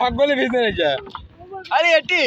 সকলে ভিজে নাকি? আরে এটি